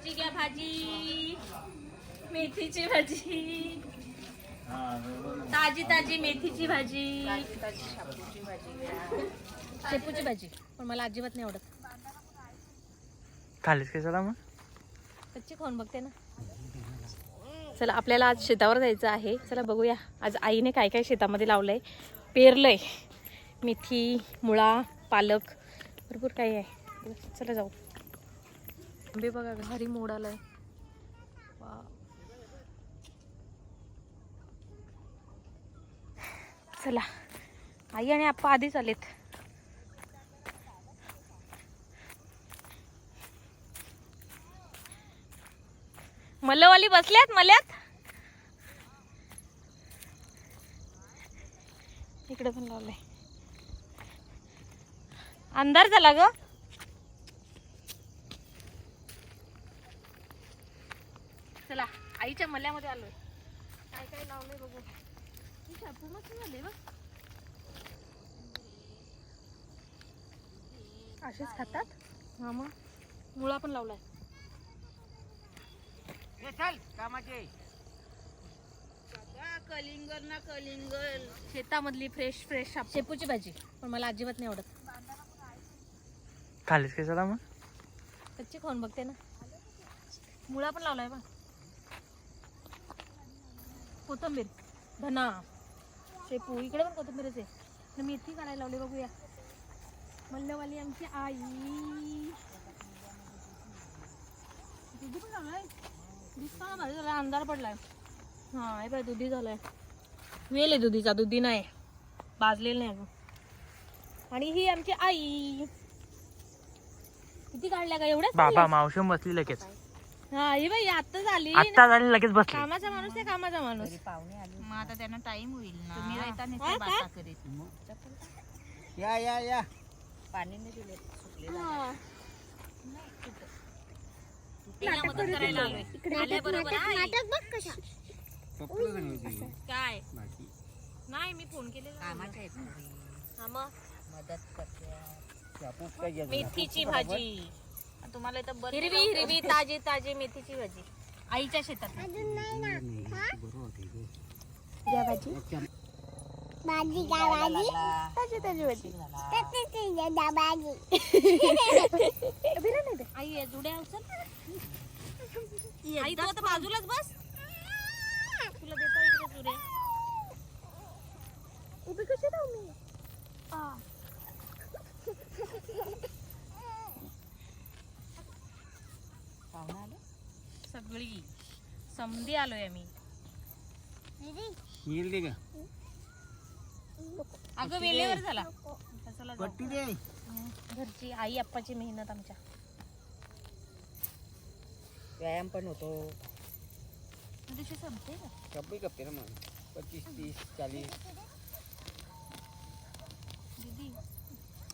भाजी घ्या भाजी. मेथीची भाजी. ताजी ताजी मेथीची भाजी. शेपूची भाजी. पण मला अजिबात नाही आवडत. खालीच काय चला मग? कच्ची खाऊन बघते ना. चला आपल्याला आज शेतावर जायचं आहे. चला बघूया. आज आईने काय काय शेतामध्ये लावलंय. पेरलंय. मेथी मुळा पालक. भरपूर काही आहे. चला जाऊ. आंबे बघा घारी मोड आलाय. चला. आई आणि आप्पा आधीच आलेत. मल्लवाली बसल्यात मल्यात इकडे पण लावलंय. अंधार झाला ग. चला आईच्या मल्यामध्ये आलोय. काय काय लावलंय बघू. ही शापू मस्त झाले बघ. असेच खातात? हा मग. मुळा पण लावलाय. कलिंगल ना कलिंगल शेतामधली फ्रेश फ्रेश शेपूची भाजी पण मला अजिबात नाही आवडत. खालीच काय चला मग? कच्ची खाऊन बघते ना. मुळा पण लावलाय बा कोथंबीर धना शेपू इकडे पण कोथंबीरच आहे मेथी काढायला लावली बघूया. मल्लवाली आमची आई. दुधी पण लावलाय दिसता झाला अंधार पडलाय. हा हे बाय दुधी झालाय. वेल आहे दुधीचा दुधी नाही. भाजलेलं नाही अगं आणि ही आमची आई. किती काढल्या का एवढ्याच बाबा काढल्या? मावशी बसली लगेच. हा ही बाई आता झाली. आत्ता झाली लगेच बसली. कामाचा माणूस आहे कामाचा माणूस. मग आता त्यांना टाइम होईल ना. तुम्ही. राहता नाही का? बाता करीत. या या या. पाणी नाही दिले सुकले हा. तिला मदत करायला आलोय आल्याबरोबर आई. पप्पूला सांगायची काय? बाकी. नाही मी फोन केलेला कामाच्या आहेत पोरी. हा मग? मदत करते. मेथीची भाजी. तुम्हाला इथं बरं हिरवी हिरवी ताजी ताजी मेथीची भाजी. आईच्या शेतात. बरोबर होते ते. द्या भाजी. भाजी काय भाजी. ताजी ताजी भाजी. भाजी. आई जुड्या उचल आई तू आता बाजूलाच बस. तुला देतो इकडे जुड्या. उभी कशी राहू मी आ. पाहुणा आले सगळी समधी आलोय आम्ही. येईल दे का अगं वेळेवर झाला. चला जाऊ. पट्टी दे. घरची आई आप्पाची मेहनत आमच्या. व्यायाम पण होतो. त्या दिवशी संपते का? कपडे कपते ना मग. पच्चीस तीस चाळीस. दीदी.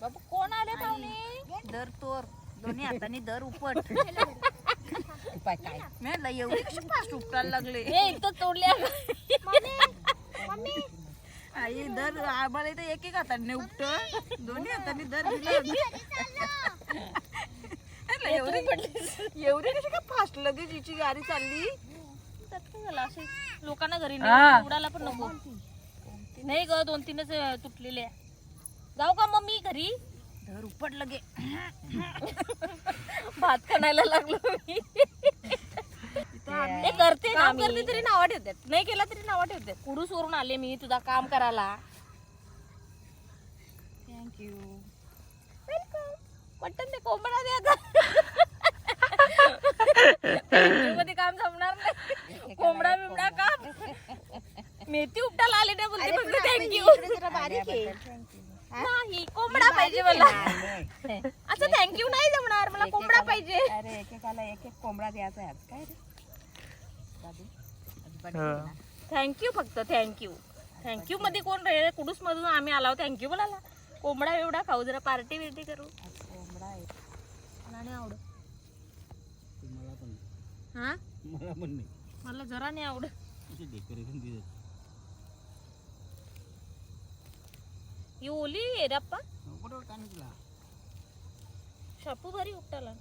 बाबू कोण आले पाहुणे? दर तोर. दोन्ही हाताने दर उपट. पाय काय? एवढी कशी फास्ट उपटायला लागले. ए इथं तोडल्या आई दर आम्हाला इथं एक एक हाताने उपट. दोन्ही हाताने दर दिलं. एवढी एवढी कशी काय फास्ट लगेच हिची गाडी चालली? असे लोकांना घरी हा. नाही उडाला पण नको. नाही ग दोन तीनच तुटलेले आहे. जाऊ का मम्मी घरी? दर उपट लगे. भात खाण्याला लागलो मी. हे करते काम करते तरी नावं ठेवतात. नाही केला तरी नावं ठेवतात. कुडूस वरून आले मी तुझा काम करायला. थँक्यू पटन ते कोंबडा दे आता. मध्ये काम जमणार नाही. कोंबडा बिमडा काम. मेथी उपटायला आले नाही बोलते फक्त थँक्यू बारीक आहे. नाही कोंबडा पाहिजे मला. असं थँक्यू नाही. जमणार. मला कोंबडा पाहिजे. अरे एकेकाला एक एक कोंबडा द्यायचा आहे आज. काय रे? दादू हा. थँक्यू फक्त थँक्यू थँक्यू मध्ये कोण रे कुडूस मधून आम्ही आलो? थँक्यू बोलायला. कोंबडा एवढा खाऊ जरा पार्टी बिर्टी करू. कोंबडा आहे. मला नाही आवडत मला पण नाही. हा? मला पण नाही. मला जरा नाही आवडत डेकोरेशन दिलं. ओली आहे रे अप्पा कुठं काय नाही तुला. शापू भारी उपटाला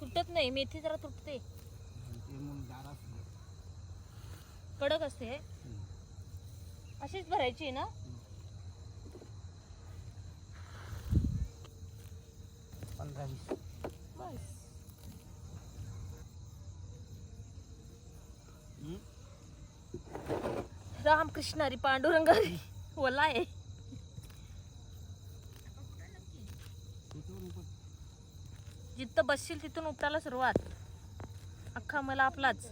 तुटत नाही मेथी जरा तुटते. कडक असते अशीच भरायची आहे ना? पंधरा वीस. बस. हम्म? रामकृष्ण हरी पांडुरंग हरी. ओला आहे त्याच्यावरून पण जिथं बसशील तिथून उपटायला सुरुवात. अख्खा मला आपलाच.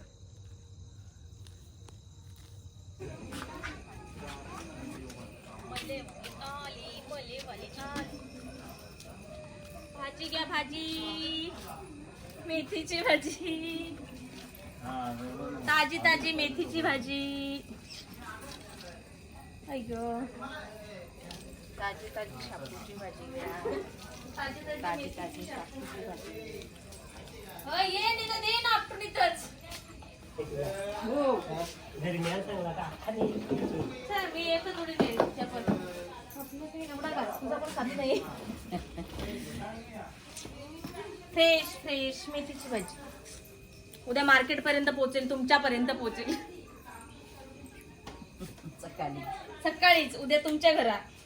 भाजी घ्या भाजी. मेथीची भाजी. ताजी ताजी मेथीची भाजी. ऐक ताजी ताजी शापूची भाजी घ्या. ताजी ताजी शापूची भाजी. नाही. फ्रेश फ्रेश मेथीची भाजी. उद्या मार्केट पर्यंत पोहोचेल तुमच्यापर्यंत पोहोचेल. सकाळी. सकाळीच उद्या तुमच्या घरात.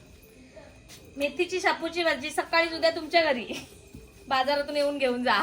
मेथीची शापूची भाजी सकाळीच उद्या तुमच्या घरी. बाजारातून येऊन घेऊन जा.